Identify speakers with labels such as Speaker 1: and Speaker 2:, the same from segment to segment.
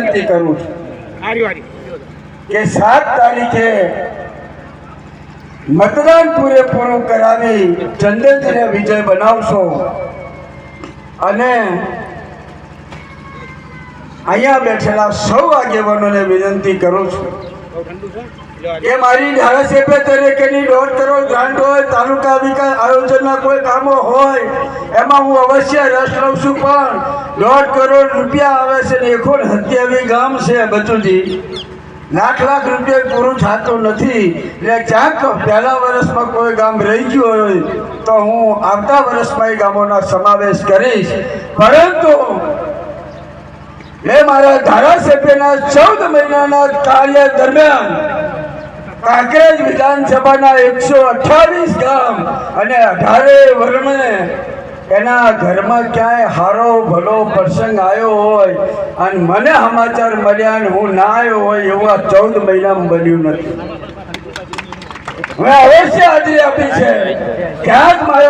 Speaker 1: વિનંતી કરું છું કે સાત તારીખે મતદાન પૂરેપૂરું કરાવી ચંદનજીને વિજય બનાવશો. અને અહીંયા બેઠેલા સૌ આગેવાનોને વિનંતી કરું છું. કે મારી ધારાસભ્ય તરીકેની દોઢ કરોડ આયોજનના કોઈ કામો હોય, એમાં હું અવશ્ય રસ લઉં છું, પણ દોઢ કરોડ રૂપિયા આવે છે ને એકો હત્યાવી ગામ છે બચુજી. લાખ લાખ રૂપિયા પૂરું થતું નથી. એટલે ક્યાંક પહેલા વર્ષમાં કોઈ ગામ રહી ગયું હોય, તો હું આવતા વર્ષમાં એ ગામોના સમાવેશ કરીશ. પરંતુ એ મારા ધારાસભ્યના ચૌદ મહિનાના કાર્ય દરમિયાન કાંકરેજ વિધાનસભાના એકસો અઠાવીસ ગામ અને અઢારે વર્ણને એના ઘરમાં ક્યાંય હારો ભલો પ્રસંગ આવ્યો હોય અને મને સમાચાર મળ્યા અને હું ના આવ્યો હોય એવું આ ચૌદ મહિનામાં બન્યું નથી. મેં અવશ્ય હાજરી આપી છે. ક્યાંક મારા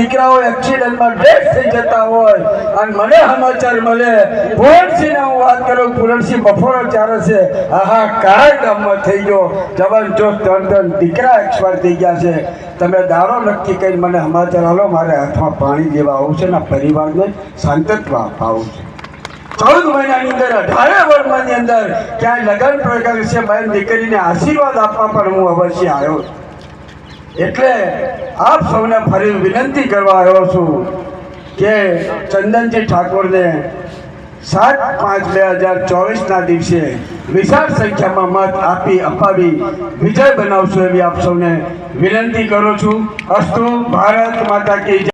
Speaker 1: દીકરાઓ એક્સિડન્ટમાં ડેથ થઈ જતા હોય અને મને સમાચાર મળે પૂરણસિંહને હું વાત કરું પૂરણસિંહ બફોરો ચારે છે. આહા કાળ ગામમાં થઈ ગયો. જવાન જો ત્રણ ત્રણ દીકરા એક્સપાયર થઈ ગયા છે. તમે દારો નક્કી કરી મને સમાચાર હાલો મારે હાથમાં પાણી જેવા આવું છે ને પરિવારને શાંતત્વ અપાવું છે. ચૌદ મહિનાની અંદર, અઢારે વર્ષની અંદર, ક્યાંય લગ્ન પ્રકાર છે બહેન દીકરીને આશીર્વાદ આપવા પણ હું અવશ્ય આવ્યો છું. એટલે આપ સૌને ફરી વિનંતી કરવા આવ્યો છું કે ચંદનજી ઠાકોરને સાત પાંચ બે હજાર ચોવીસના દિવસે વિશાળ સંખ્યામાં મત આપી અપાવી વિજય બનાવશો એવી આપ સૌને વિનંતી કરું છું અસ્તુ, ભારત માતા કી.